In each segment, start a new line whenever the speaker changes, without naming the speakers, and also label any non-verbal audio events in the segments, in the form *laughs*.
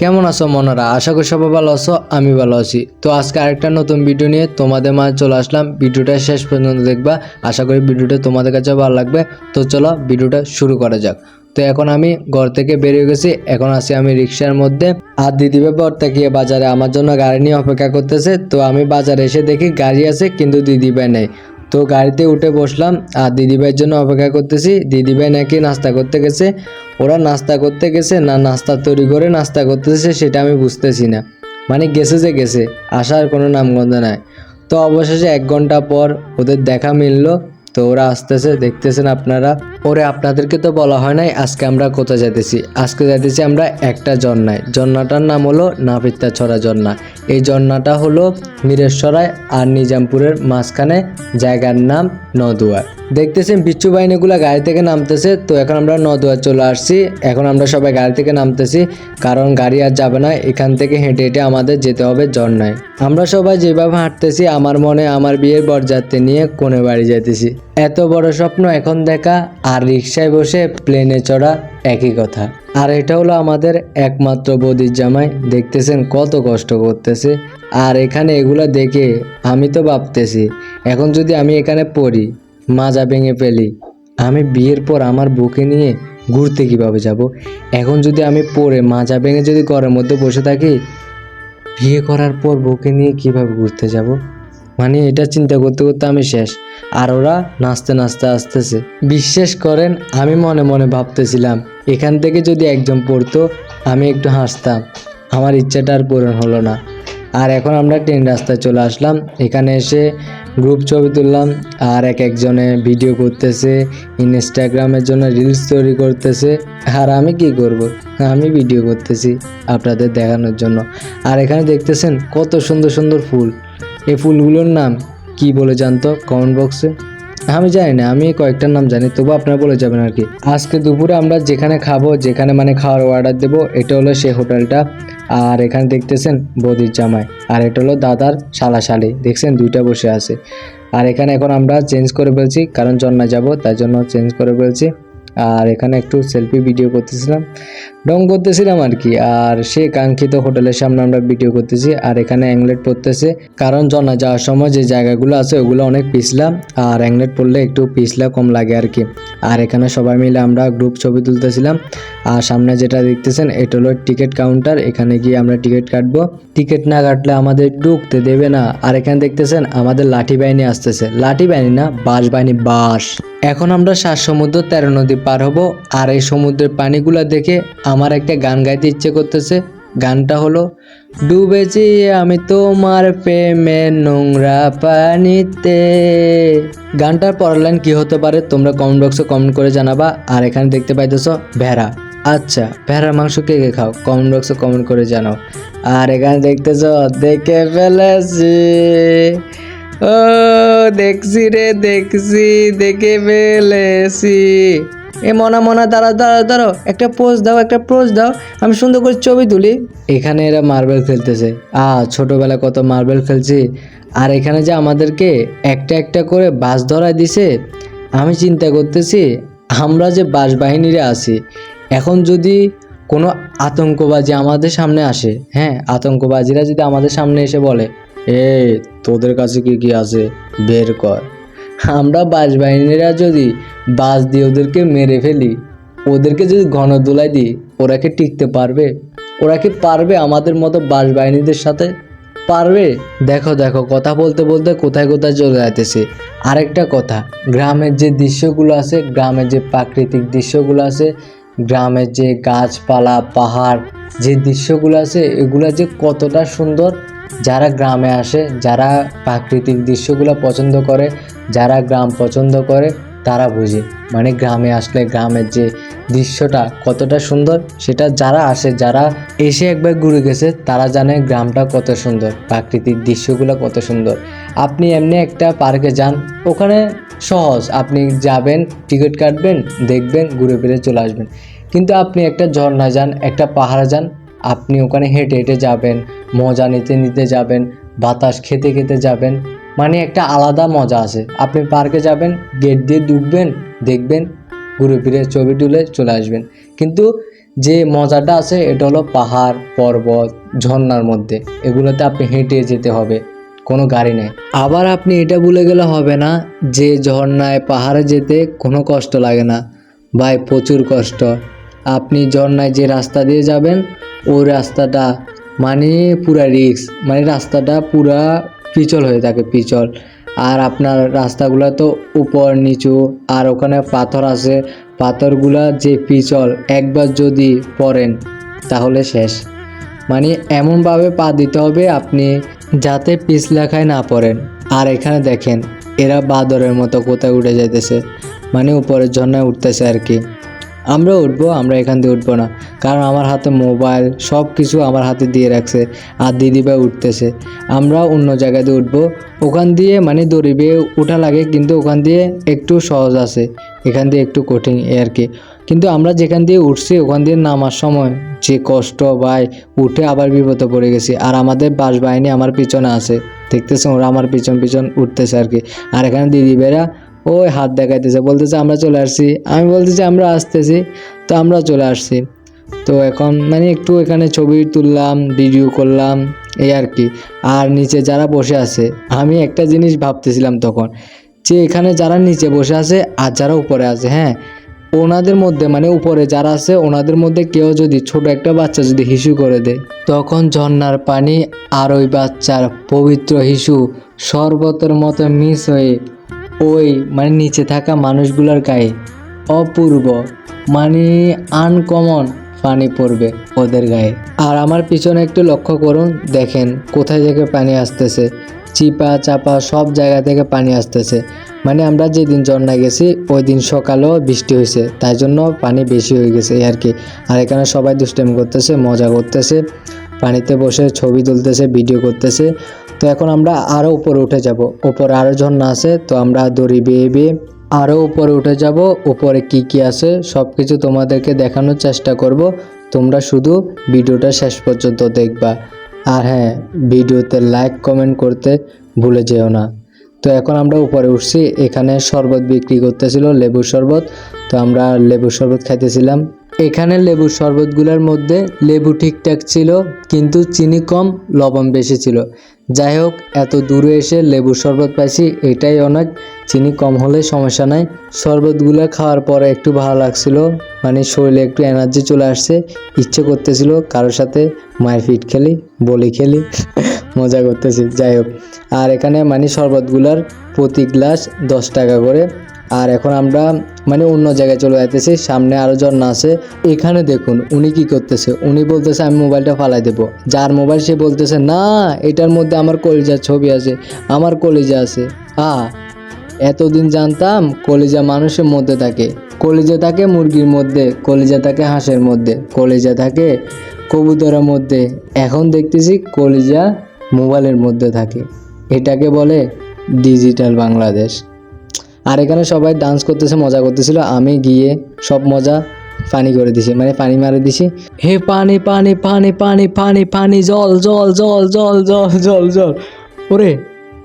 কেমন আছো মনারা? আশা করি সবাই ভালো আছো, আমি ভালো আছি। তো আজকে আরেকটা নতুন ভিডিও নিয়ে তোমাদের মাঝে চলে আসলাম। ভিডিওটা শেষ পর্যন্ত দেখবা, আশা করি ভিডিওটা তোমাদের কাছে ভালো লাগবে। তো চলো ভিডিওটা শুরু করা যাক। তো এখন আমি ঘর থেকে বেরিয়ে গেছি, এখন আছি আমি রিক্সার মধ্যে। আর দিদি ব্যাপার গিয়ে বাজারে, আমার জন্য গাড়ি নিয়ে অপেক্ষা করতেছে। তো আমি বাজারে এসে দেখি গাড়ি আছে, কিন্তু দিদি ভাই নেই। তো গাড়িতে উঠে বসলাম, আর দিদিভাইয়ের জন্য অপেক্ষা করতেছি। দিদিভাই নাকি নাস্তা করতে গেছে। ওরা নাস্তা করতে গেছে না নাস্তা তৈরি করে নাস্তা করতেছে সেটা আমি বুঝতেছি না। মানে গেছে যে গেছে আসার কোনো নামগন্ধ নাই। তো অবশেষে এক ঘণ্টা পর ওদের দেখা মিললো। তো ওরা আসতেছে, দেখতেছেন আপনারা। ওরে, আপনাদেরকে তো বলা হয় নাই, আজকে আমরা কোথায় যাইতেছি? আজকে যাইতেছি আমরা একটা ঝর্ণায়। ঝর্ণাটার নাম হলো নাপিত্তা ছড়া ঝর্ণা। এই ঝর্ণাটা হলো মিরেশ্বরায় আর নিজামপুরের মাঝখানে জায়গার নাম নদুয়া। দেখতেছেন বিচ্ছু বাহিনীগুলো গাড়ি থেকে নামতেছে, তো এখন আমরা নদুয়া চলে আসছি। এখন আমরা সবাই গাড়ি থেকে নামতেছি, কারণ গাড়ি আর যাবে না, এখান থেকে হেঁটে হেঁটে আমাদের যেতে হবে ঝর্ণায়। আমরা সবাই যেভাবে হাঁটতেছি, আমার মনে, আমার বিয়ের বরযাত্রী নিয়ে কোনে বাড়ি যাইতেছি। এত বড় স্বপ্ন এখন দেখা আর রিক্সায় বসে প্লেনে চড়া একই কথা। আর এটা হলো আমাদের একমাত্র বদির জামাই। দেখতেছেন কত কষ্ট করতেছে। আর এখানে এগুলো দেখে আমি তো ভাবতেছি, এখন যদি আমি এখানে পড়ি, মাজা ভেঙে ফেলি, আমি বিয়ের পর আমার বুকে নিয়ে ঘুরতে কীভাবে যাব? এখন যদি আমি পড়ে মাজা ভেঙে যদি ঘরের মধ্যে বসে থাকি, বিয়ে করার পর বুকে নিয়ে কীভাবে ঘুরতে যাব? মানে এটা চিন্তা করতে করতে আমি শেষ। আর ওরা নাচতে নাচতে আসতেছে। বিশ্বাস করেন, আমি মনে মনে ভাবতেছিলাম, এখান থেকে যদি একজন পড়তো, আমি একটু হাসতাম। আমার ইচ্ছাটা আর পূরণ হলো না। আর এখন আমরা ট্রেন রাস্তায় চলে আসলাম। এখানে এসে গ্রুপ ছবি তুললাম, আর এক একজনে ভিডিও করতেছে ইনস্টাগ্রামের জন্য রিলস তৈরি করতেছে। আর আমি কি করব? আমি ভিডিও করতেছি আপনাদের দেখানোর জন্য। আর এখানে দেখতেছেন কত সুন্দর সুন্দর ফুল। এই ফুলগুলোর নাম কি বলে জানতো কমেন্ট বক্সে আমি জানি না, আমি কয়েকটার নাম জানি তবু আপনারা বলে যাবেন আর কি। আজকে দুপুরে আমরা যেখানে খাব, যেখানে মানে খাওয়ার অর্ডার দেব, এটা হলো সেই হোটেলটা। আর এখানে দেখতেছেন বদির জামাই, আর এটা হলো দাদার শালা শালি দেখছেন দুইটা বসে আছে। আর এখানে এখন আমরা চেঞ্জ করে ফেলছি, কারণ জন্না যাব তার জন্য চেঞ্জ করে ফেলছি। আর এখানে একটু সেলফি ভিডিও করতেছিলাম। ডং করতেছিলাম আর কি আর সে কাঙ্ক্ষিত হোটেলের সামনে আমরা ভিডিও করতেছি। আর এখানে অ্যাংলেট পড়তেছে। কারণ জনা যাওয়ার সময় যে জায়গাগুলো আছে, ওগুলো অনেক পিছলা। আর অ্যাংলেট পড়লে একটু পিছলা কম লাগে আর কি আর এখানে সবাই মিলে আমরা গ্রুপ ছবি তুলতেছিলাম। আর সামনে যেটা দেখতেছেন, এটা হলো টিকিট কাউন্টার। এখানে গিয়ে আমরা টিকিট কাটবো। টিকিট না কাটলে আমাদের ঢুকতে দেবে না। আর এখানে দেখতেছেন, আমাদের লাঠি বাহিনী আসতেছে। লাঠি বাহিনী না, বাঁশ বাহিনী, বাঁশ। এখন আমরা সাত সমুদ্র তেরো নদী পার হব। আর এই সমুদ্রের পানিগুলা দেখে আমার একটা গান গাইতে ইচ্ছে করতেছে। গানটা হলো ডুবেছি আমি তোমার প্রেমে নোংরা পানিতে। গানটার পরের লাইন কি হতে পারে, তোমরা কমেন্ট বক্সে কমেন্ট করে জানাবা। আর এখানে দেখতে পাইতেছো, ভেড়া। আচ্ছা ভেড়ার মাংস কে কে খাও? কমেন্ট বক্সে কমেন্ট করে জানাও। আর এখানে দেখতেছ, দেখে ফেলেছি। ও, দেখছি রে, দেখছি, দেখে ফেলেছি। এ, মনা মনা দাঁড়া দাঁড়া দাঁড়াও। একটা পোজ দাও, একটা পোজ দাও। আমি সুন্দর করে ছবি তুলি। এখানে এরা মার্বেল খেলতেছে। আ, ছোটবেলায় কত মার্বেল খেলছি। আর এখানে যে আমাদেরকে একটা একটা করে বাস ধরায় দিছে, আমি চিন্তা করতেছি, আমরা যে বাস বাহিনীরা আছি এখন যদি কোনো আতঙ্কবাজি আমাদের সামনে আসে হ্যাঁ আতঙ্কবাজিরা যদি আমাদের সামনে এসে বলে এ তোদের কাছে কি কি আছে? বের কর। আমরা বাস বাহিনীরা যদি বাস দিয়ে ওদেরকে মেরে ফেলি, ওদেরকে যদি ঘন দোলাই দিই, ওরা কি টিকতে পারবে? ওরা কি পারবে আমাদের মতো বাস বাহিনীদের সাথে? পারবে? দেখো দেখো, কথা বলতে বলতে কোথায় কোথায় চলে যাইতেছে। আরেকটা কথা, গ্রামের যে দৃশ্যগুলো আছে, গ্রামের যে প্রাকৃতিক দৃশ্যগুলো আছে গ্রামের যে গাছপালা, পাহাড়, যে দৃশ্যগুলো আছে, এগুলো যে কতটা সুন্দর। যারা গ্রামে আসে, যারা প্রাকৃতিক দৃশ্যগুলো পছন্দ করে, যারা গ্রাম পছন্দ করে, তারা বুঝে। মানে গ্রামে আসলে গ্রামের যে দৃশ্যটা কতটা সুন্দর, সেটা যারা আসে, যারা এসে একবার ঘুরে গেছে, তারা জানে গ্রামটা কত সুন্দর, প্রাকৃতিক দৃশ্যগুলো কত সুন্দর। আপনি এমনি একটা পার্কে যান, ওখানে সহজ। আপনি যাবেন, টিকিট কাটবেন, দেখবেন, ঘুরে ফিরে চলে আসবেন। কিন্তু আপনি একটা ঝর্ণা যান, একটা পাহাড় যান, আপনি ওখানে হেঁটে হেঁটে যাবেন, মজা নিতে নিতে যাবেন, বাতাস খেতে খেতে যাবেন মানে একটা আলাদা মজা আছে। আপনি পার্কে যাবেন, গেট দিয়ে ঢুকবেন, দেখবেন, ঘুরে ফিরে ছবি তুলে চলে আসবেন। কিন্তু যে মজাটা আছে, এটা হলো পাহাড়, পর্বত, ঝর্ণার মধ্যে। এগুলোতে আপনি হেঁটে যেতে হবে। কোনো গাড়ি নেই। আবার আপনি এটা ভুলে গেলে হবে না যে ঝর্ণায় পাহাড়ে যেতে কোনো কষ্ট লাগে না। ভাই, প্রচুর কষ্ট। আপনি ঝর্ণায় যে রাস্তা দিয়ে যাবেন, ওই রাস্তাটা মানে পুরা রিক্স মানে রাস্তাটা পুরা পিচল হয়ে থাকে, পিচল। আর আপনার রাস্তাগুলো তো উপর, নিচু, আর ওখানে পাথর আছে। পাথরগুলা যে পিচল একবার যদি পড়েন, তাহলে শেষ। মানে এমনভাবে পা দিতে হবে, আপনি যাতে পিছলাখায় না পড়েন। আর এখানে দেখেন, এরা বাদরের মতো কোথায় উঠে যাইতেছে মানে উপরের ঝর্ণায় উঠতেছে আর কি। আমরা উঠবো, আমরা এখান দিয়ে উঠবো না, কারণ আমার হাতে মোবাইল সব কিছু আমার হাতে দিয়ে রাখছে, আর দিদিভাই উঠতেছে। আমরা অন্য জায়গায় দিয়ে উঠবো, ওখান দিয়ে মানে দড়ি বেয়ে উঠা লাগে, কিন্তু ওখান দিয়ে একটু সহজ আছে। এখান দিয়ে একটু কঠিন এ আর কি। কিন্তু আমরা যেখান দিয়ে উঠছি, ওখান দিয়ে নামার সময় যে কষ্ট ভাই, উঠে আবার বিপদে পড়ে গেছি। আর আমাদের বাস বাহিনী আমার পিছনে আছে দেখতেছে ওরা আমার পিছন পিছন উঠতেছে আর কি। আর এখানে দিদি বেরা ওই হাত দেখাইতেছে, বলতেছে আমরা চলে আসছি। আমি বলতেছি আমরা আসতেছি, তো আমরা চলে আসছি। তো এখন মানে একটু এখানে ছবি তুললাম ভিডিও করলাম, এই আর কি। আর নিচে যারা বসে আছে, আমি একটা জিনিস ভাবতেছিলাম তখন যে এখানে যারা নিচে বসে আছে আর যারা উপরে আছে হ্যাঁ? ওনাদের মধ্যে মানে উপরে যারা আছে, ওনাদের মধ্যে কেউ যদি ছোট একটা বাচ্চা যদি হিসু করে দেয়, তখন ঝর্ণার পানি আর ওই বাচ্চার পবিত্র হিসু শরবতের মতো মিস হয়ে ওই মানে নিচে থাকা মানুষগুলোর গায়ে অপূর্ব মানে আনকমন পানি পড়বে ওদের গায়ে। আর আমার পিছনে একটু লক্ষ্য করুন, দেখেন কোথায় থেকে পানি আসতেছে। চিপা, চাপা সব জায়গা থেকে পানি আসতেছে। মানে আমরা যেদিন ঝর্ণা গেছি ওই দিন সকালেও বৃষ্টি হয়েছে। তাই জন্য পানি বেশি হয়ে গেছে আর কি। আর এখানে সবাই দুষ্টামি করতেছে, মজা করতেছে। পানিতে বসে ছবি তুলতেছে, ভিডিও করতেছে। তো এখন আমরা আরও উপরে উঠে যাব। উপরে আরও ঝর্ণা আছে, তো আমরা দড়ি বেয়ে বেয়ে আরও উপরে উঠে যাব। উপরে কি কি আছে সব কিছু তোমাদেরকে দেখানোর চেষ্টা করব। তোমরা শুধু ভিডিওটা শেষ পর্যন্ত দেখবা। আর হ্যাঁ ভিডিওতে লাইক কমেন্ট করতে ভুলে যেও না। তো এখন আমরা উপরে উঠছি, এখানে শরবত বিক্রি করতেছিল লেবুর শরবত। তো আমরা লেবুর শরবত খাইতেছিলাম। এখানে লেবুর শরবতগুলোর মধ্যে লেবু ঠিকঠাক ছিল, কিন্তু চিনি কম, লবণ বেশি ছিল। যাই হোক, এত দূরে এসে লেবুর শরবত পাইছি, এটাই অনেক। চিনি কম হলে সমস্যা নাই। শরবতগুলো খাওয়ার পরে একটু ভালো লাগছিল মানে শরীরে একটু এনার্জি চলে আসছে, ইচ্ছে করতেছিল কারোর সাথে মায়ের ফিট খেলি। বলি খেলি। মজা করতেছি। যাই হোক, আর এখানে মানে শরবতগুলার প্রতি গ্লাস দশ টাকা করে। আর এখন আমরা মানে অন্য জায়গায় চলে যাইতেছি। সামনে আরও ঝর্ণা আছে। এখানে দেখুন, উনি কি করতেছে? উনি বলতেছে, আমি মোবাইলটা ফালাই দেবো। যার মোবাইল সে বলতেছে, না, এটার মধ্যে আমার কলিজার ছবি আছে। আমার কলিজা আছে। আ এতদিন জানতাম কলিজা মানুষের মধ্যে থাকে। কলিজা থাকে মুরগির মধ্যে, কলিজা থাকে হাঁসের মধ্যে। কলিজা থাকে কবুতরের মধ্যে। এখন দেখতেছি কলিজা মোবাইলের মধ্যে থাকে। এটাকে বলে ডিজিটাল বাংলাদেশ। আর এখানে সবাই ডান্স করতেছে, মজা করতেছিল। আমি গিয়ে সব মজা পানি করে দিছি মানে পানি মারে দিছি। হে পানি পানি পানি পানি পানি পানি, জল জল জল জল জল জল জল। ওরে,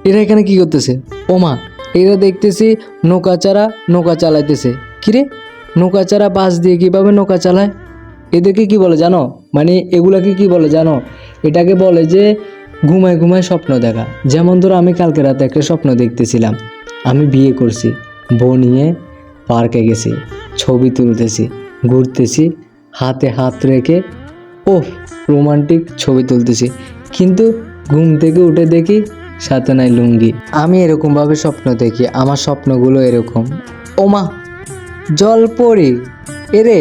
এরা এখানে কি করতেছে? ওমা, এরা দেখতেছি নৌকা চারা নৌকা চালাইতেছে। কিরে? নৌকা চারা বাস দিয়ে কীভাবে নৌকা চালায়? এদেরকে কি বলে জানো? মানে এগুলাকে কি বলে জানো? এটাকে বলে যে ঘুমায় ঘুমায় স্বপ্ন দেখা। যেমন ধরো আমি কালকে রাতে একটা স্বপ্ন দেখতেছিলাম। আমি বিয়ে করছি, বউ নিয়ে পার্কে গেছি, ছবি তুলতেছি, ঘুরতেছি, হাতে হাত রেখে ও রোমান্টিক ছবি তুলতেছি। কিন্তু ঘুম থেকে উঠে দেখি সাথে নাই লুঙ্গি। আমি এরকমভাবে স্বপ্ন দেখি, আমার স্বপ্নগুলো এরকম। ওমা, জল পড়ি। এরে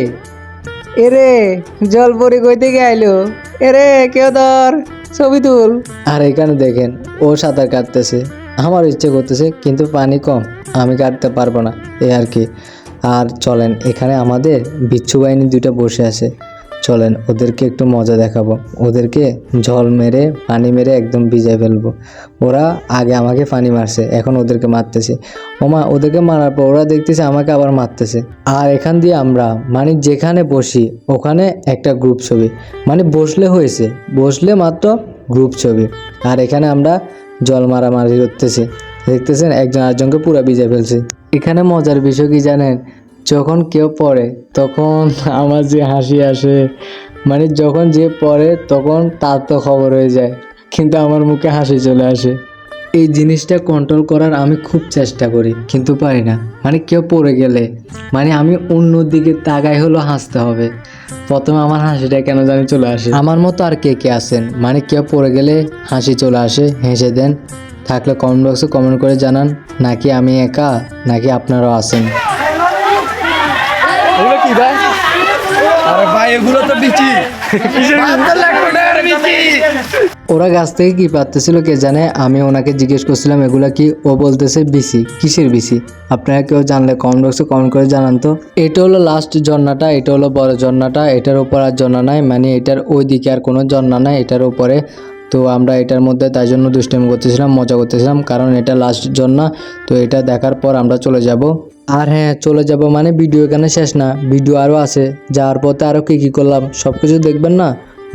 এরে, জল পরে কই থেকে আইলো। এরে, কেউ ধর, ছবি তুল। আর এখানে দেখেন, ও সাঁতার কাটতেছে। আমার ইচ্ছে করতেছে, কিন্তু পানি কম, আমি কাটতে পারব না, এ আর কি। আর চলেন, এখানে আমাদের বিচ্ছু বাহিনী দুইটা বসে আছে। চলেন, ওদেরকে একটু মজা দেখাবো। ওদেরকে জল মেরে, পানি মেরে একদম ভিজাই ফেলব। ওরা আগে আমাকে পানি মারছে, এখন ওদেরকে মারতেছে। ওমা, ওদেরকে মারার পর ওরা দেখতেছে আমাকে আবার মারতেছে। আর এখান দিয়ে আমরা মানে যেখানে বসি, ওখানে একটা গ্রুপ ছবি। মানে বসলে হয়েছে, বসলে মাত্র গ্রুপ ছবি। আর এখানে আমরা জল মারামারি করতেছি। দেখতেছেন, একজন আরেকজনকে পুরো ভিজে ফেলছে। এখানে মজার বিষয় কি জানেন? যখন কেউ পড়ে, তখন *laughs* আমার যে হাসি আসে মানে যখন যে পড়ে, তখন তার তো খবর হয়ে যায়, কিন্তু আমার মুখে হাসি চলে আসে। এই জিনিসটা কন্ট্রোল করার আমি খুব চেষ্টা করি, কিন্তু পারি না। মানে কেউ পড়ে গেলে মানে আমি অন্য দিকে তাকাই হলো হাসতে হবে। প্রথমে আমার হাসিটা কেন জানি চলে আসে। আমার মতো আর কে কে আছেন? মানে কেউ পড়ে গেলে হাসি চলে আসে, হেসে দেন। থাকলে কমেন্ট বক্সে কমেন্ট করে জানান, নাকি আমি একা, নাকি আপনারাও আছেন
এগুলো কি ভাই আরে ভাই এগুলো তো বিচি।
ওরা গাছ থেকে কি পারতেছিল কে জানে? আমি ওনাকে জিজ্ঞেস করছিলাম এগুলা কি? ও বলতেছে বিসি কিসের বিসি আপনারা কেউ জানলে কমেন্ট বক্সে কমেন্ট করে জানান তো। এটা হলো লাস্ট ঝর্ণাটা এটা হলো বড় ঝর্ণাটা এটার উপর আর ঝর্ণা নাই মানে এটার ওই দিকে আর কোনো ঝর্ণা নাই এটার উপরে তো আমরা এটার মধ্যে তাই জন্য দুষ্টামি করতেছিলাম, মজা করতেছিলাম, কারণ এটা লাস্ট ঝর্ণা তো এটা দেখার পর আমরা চলে যাব। আর হ্যাঁ চলে যাব মানে ভিডিও এখানে শেষ না ভিডিও আরও আছে। যাওয়ার পথে আরও কী কী করলাম সব কিছু দেখবেন না?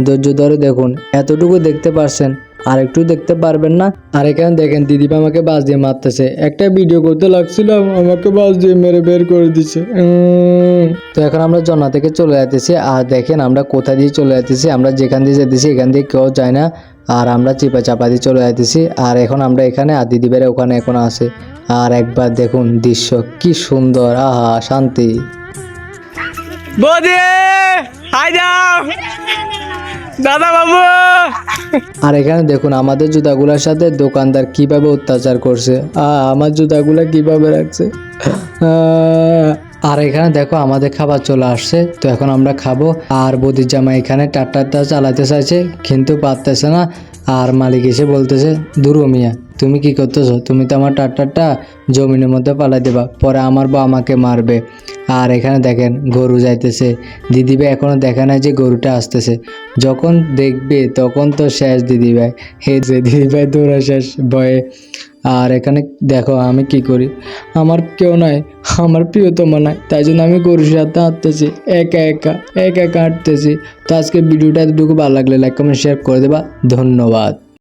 ধৈর্য ধরে দেখুন, এতটুকু দেখতে পারছেন। আর একটু দেখতে পারবেন না। আর এখানে দেখেন দিদিপা আমাকে বাস দিয়ে মারতেছে। একটা ভিডিও করতে লাগছিলাম আমাকে বাস দিয়ে মেরে বের করে দিছে। তো এখন আমরা জন্না থেকে চলে যাইতেছি। আর দেখেন, আমরা কোথা দিয়ে চলে যাইতেছি, আমরা যেখান দিয়ে যেতেছি, এখান দিয়ে কেউ যায় না। আর আমরা চিপা চাপা দিয়ে চলে যাইতেছি। আর এখন আমরা এখানে, আর দিদিবের ওখানে এখন আছে। আর একবার দেখুন দৃশ্য, কি সুন্দর, আহা, শান্তি।
বৌদি, হাই যাও। দাদা বাবু
আর এখানে দেখুন, আমাদের জুতাগুলোর সাথে দোকানদার কীভাবে অত্যাচার করছে আমার জুতাগুলো কীভাবে রাখছে। আর এখানে দেখো, আমাদের খাবার চলে আসছে, তো এখন আমরা খাব। আর বদির জামা এখানে টাট্টারটা চালাতে চাইছে, কিন্তু পারতেছে না। আর মালিক এসে বলতেছে, দুরো মিয়া তুমি কি করতেছো? তুমি তো আমার টাট্টারটা জমিনের মধ্যে পালাই দেবা, পরে আমার বা আমাকে মারবে। আর এখানে দেখেন, গরু যাইতেছে। দিদিভাই এখনও দেখা নাই যে গরুটা আসতেছে। যখন দেখবে, তখন তো শেষ দিদিভাই হে যে দিদিভাই দৌড়া শেষ ভয়ে। আর এখানে দেখো, আমি কি করি? আমার কেউ নাই, আমার প্রিয়তমা নাই। তাই জন্য আমি গরুর সাথে হাঁটতেছি, একা একা একা একা হাঁটতেছি। তো আজকে ভিডিওটা এতটুকু। ভালো লাগলে লাইক কমেন্ট শেয়ার করে দেবা। ধন্যবাদ।